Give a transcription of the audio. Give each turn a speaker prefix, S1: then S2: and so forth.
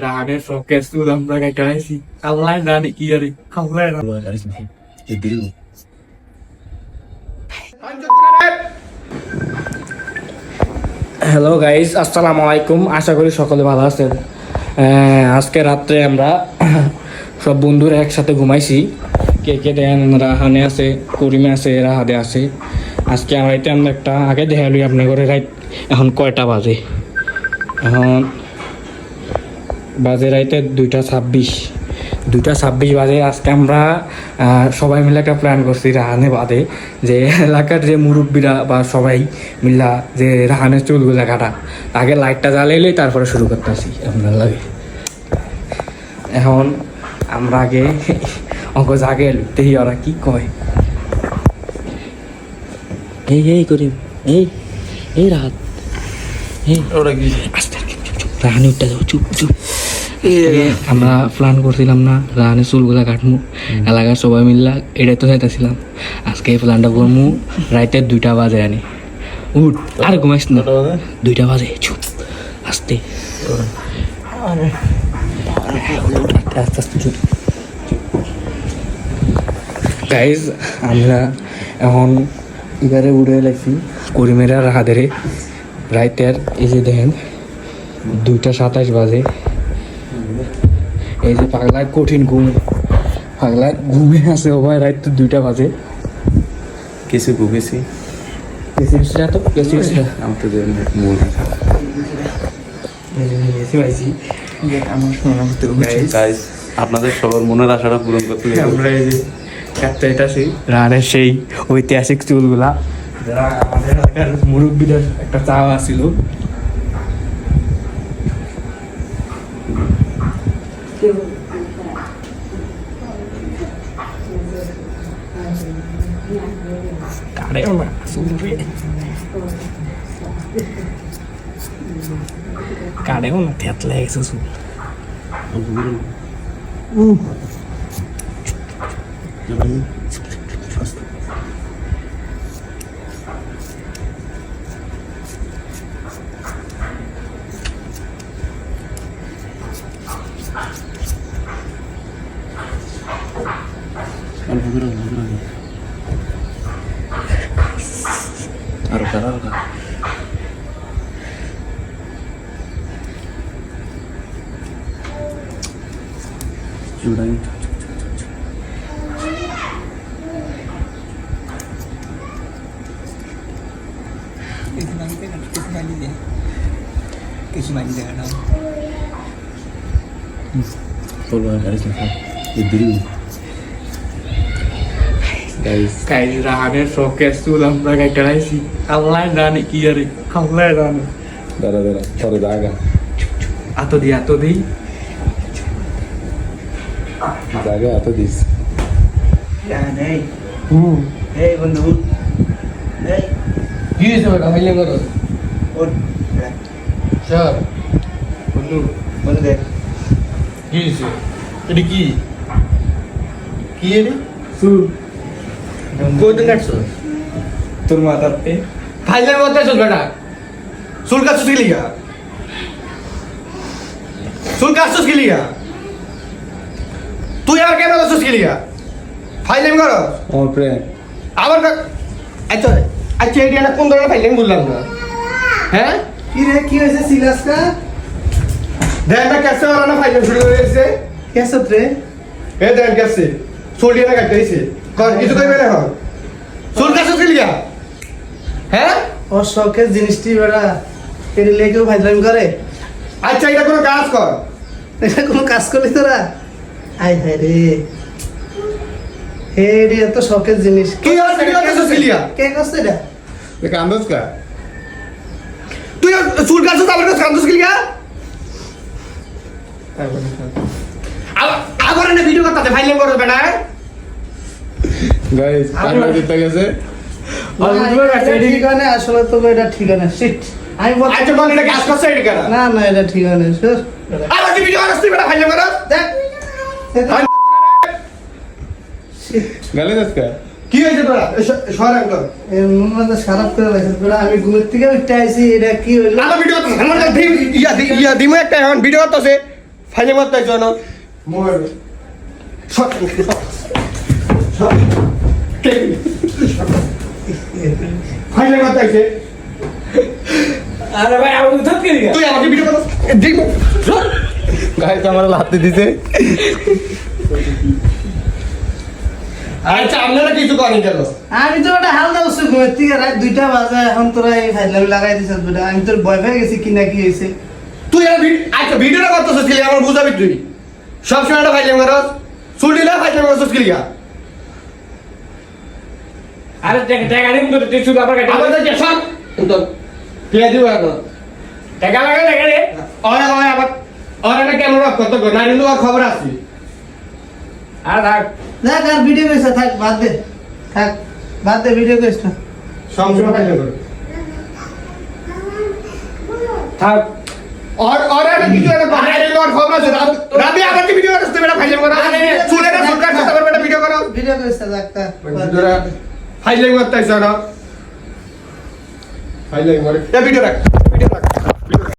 S1: রাহানের showcase আমরা আল্লাহ জানে কি আরে আল্লাহ জানে। হ্যালো গাইস আসসালামু আলাইকুম আশা করি সকলে ভালো আছেন আহ, আজকে রাত্রে আমরা সব বন্ধুরা একসাথে ঘুমাইছি কে কে দেন রাহানে আছে করিমে আছে রাহাদে আছে আজকে আমার এটা আমরা একটা আগে দেখা লই আপনার ঘরে রাইট এখন কয়টা বাজে? এখন বাজে রাইতে দুইটা ছাব্বিশ। দুইটা ছাব্বিশ বাজে আজকে আমরা সবাই মিলে একটা প্ল্যান করছি রাহানে বাদে যে এলাকার যে মুরব্বীরা বা সবাই মিলা যে রাহানের চুলগুলো কাটা আগে লাইটটা জ্বালাইলেই তারপরে শুরু করতেছি আপনার লাগে এখন আমরা আগে অঙ্ক জাগে লুকতেই ওরা কি কয়?
S2: এই এই করিম এই এই রাত এই
S3: ওরা কি
S2: আস্তে চুপ চুপ চুপ রাহানি উঠতে যাও চুপ চুপ।
S1: আমরা প্ল্যান করছিলাম না রাহানের চুলগুলা কাটমু। এলাকার সবাই মিল্লা এটাই তো চাইতেছিলাম। আজকে এই প্ল্যানটা করমু রাইতে দুইটা বাজে আনি উঠ আর ঘুমাইস না। দুইটা বাজে? চুপ। আস্তে। আস্তে আস্তে আস্তে চুপ। গাইজ আমরা এখন এবারে উড়ে লাগছি করিমেরা রাহাদেরে রাইতের এই যে দেখেন দুইটা সাতাশ বাজে। এই যে পাগলায় কঠিন ঘুম। পাগলায় ঘুমে আছে ও ভাই রাত তো দুইটা বাজে।
S2: কিছু ঘুমেছি
S1: বেশি বেশি তো বেশি
S2: আমার তো মন
S3: আমার শোনা
S2: গাইস আপনাদের সবার মনের আশাটা পূরণ করতে
S1: আমরা এই যে একটা এটা সেই রানের সেই ঐতিহাসিক চুলগুলা। যারা আমাদের এলাকার মুরব্বীদের একটা চাওয়া ছিল কারেও না চুলরে কারেও না থেতলে গেছে চুল
S2: আরও কারা আরও কারা চুড়াই
S1: রাহানের শোকেস চুল আমরা কাটাইছি আল্লাহ জানে কি আরে আল্লাহ জানে
S2: দাঁড়া দাঁড়া পরে জাগা
S1: এত দি এত দিই
S2: জাগা এত দিস
S1: হুম
S3: এই বন্ধু এই
S1: কি হয়েছে বেটা হইলে করো
S3: ওর
S1: স্যার বন্ধু
S3: বন্ধু দেখ
S1: কি হয়েছে এটা কি? কি এর চুল
S3: কোদিন কাটছো?
S1: তোর মাথাতে
S3: ফাইলের মধ্যে চল বেটা। চুল কাটছো কি লিগা? চুল কাটছো কি লিগা? তুই আর কেন কাটছো কি লিগা? ফাইলেম করো।
S2: আমার প্রেম
S3: আবার আচ্ছা আচ্ছা এই কোন ধরনের ফাইলেম বললাম না। হ্যাঁ?
S4: কি রে কি হয়েছে? সিলাসকা
S3: দেন না কেসে ওরা না ফাইলেম শুরু করে দিয়েছে
S4: কেসত রে
S3: এ দেন কেসে। চুল দিয়ে না কাটতে দিয়েছে কর কিছু কইবে না এখন? চুল কাটছো কি লিগা হ্যাঁ?
S4: ও শখের জিনিসটি বেড়া এর লেগেও ভাইলাম করে।
S3: আচ্ছা এটা কোনো কাজ কর।
S4: এটা কোনো কাজ করলি তোরা? আয় হায় রে। হে রে এত শখের জিনিস।
S3: কি হচ্ছে, কি হচ্ছে, সুশীলিয়া?
S4: কে করছে এটা?
S2: আন্দাজ কা।
S3: তুই চুল কাটছো তারপরে কান্দছিস কি লিগা আবার না ভিডিও করতে ফাইলিং করবে না
S2: গাইস কান্না দিতে গেছে।
S4: ঠিকানা আসলে তো এটা ঠিকানা। আমি বল
S3: আচ্ছা বল এটা কাজ করছে এটা
S4: না না এটা ঠিকানা সর
S3: আবার কি ভিডিও করছিস বেটা ফাইলিং করছ
S4: দেখ।
S3: হ্যাঁ?
S2: গালি দাস কা?
S3: কি হয়েছে তোরা?
S4: খারাপ করে আমি ঘুমের থেকে উঠতে এটা কি হইল
S3: আমার ভিডিও করতেছে আমার দিম- ইয়া দি- ইয়া দিমো একটা এখন ভিডিও করতেছে। ফাইলে করতে আইছো না মোবাইল। সব ফাইলে আইছে।
S1: আরে ভাই আমি উঠত কে
S3: তুই আমাকে ভিডিও গাইস আমার লাতে দিতে আচ্ছা আপনারা কিছু করেন গেল
S4: আমি তো ওটা ঘুমের থেকে রাত দুইটা বাজে এখন তোরা এই ফাইলামি লাগাই দিছিস আমি তোর ভয় পেয়ে গেছি কি না কি হয়েছে।
S3: তুই আচ্ছা ভিডিওটা করতেছিস আমার বুঝাবি তুই। সব সময় একটা ফাইলে করস। চুল দিলে ফাইলে করছিস
S1: আরে তো তুই শুধু আমার কাছে
S3: আবার দেখে সব তো টিয়া দিব এখন।
S1: লাগা
S3: ওরা আবার ওরা একটা ক্যামেরা কত গো নারিন্দু খবর আছে।
S1: আর থাক।
S4: দেখ আর ভিডিও না, থাক বাদ দে। থাক বাদ দে ভিডিও করিস না
S3: সব সময়
S1: থাক।
S3: और और अरे वीडियो ना बाहर रे और फॉर्म से राबी आगे की वीडियो रस्ते बेटा फाइल करो सुने ना सुनकर से
S4: तबर बेटा वीडियो करो वीडियो कर सकता
S3: वीडियो रख फाइल करता है सर फाइल कर ये वीडियो रख वीडियो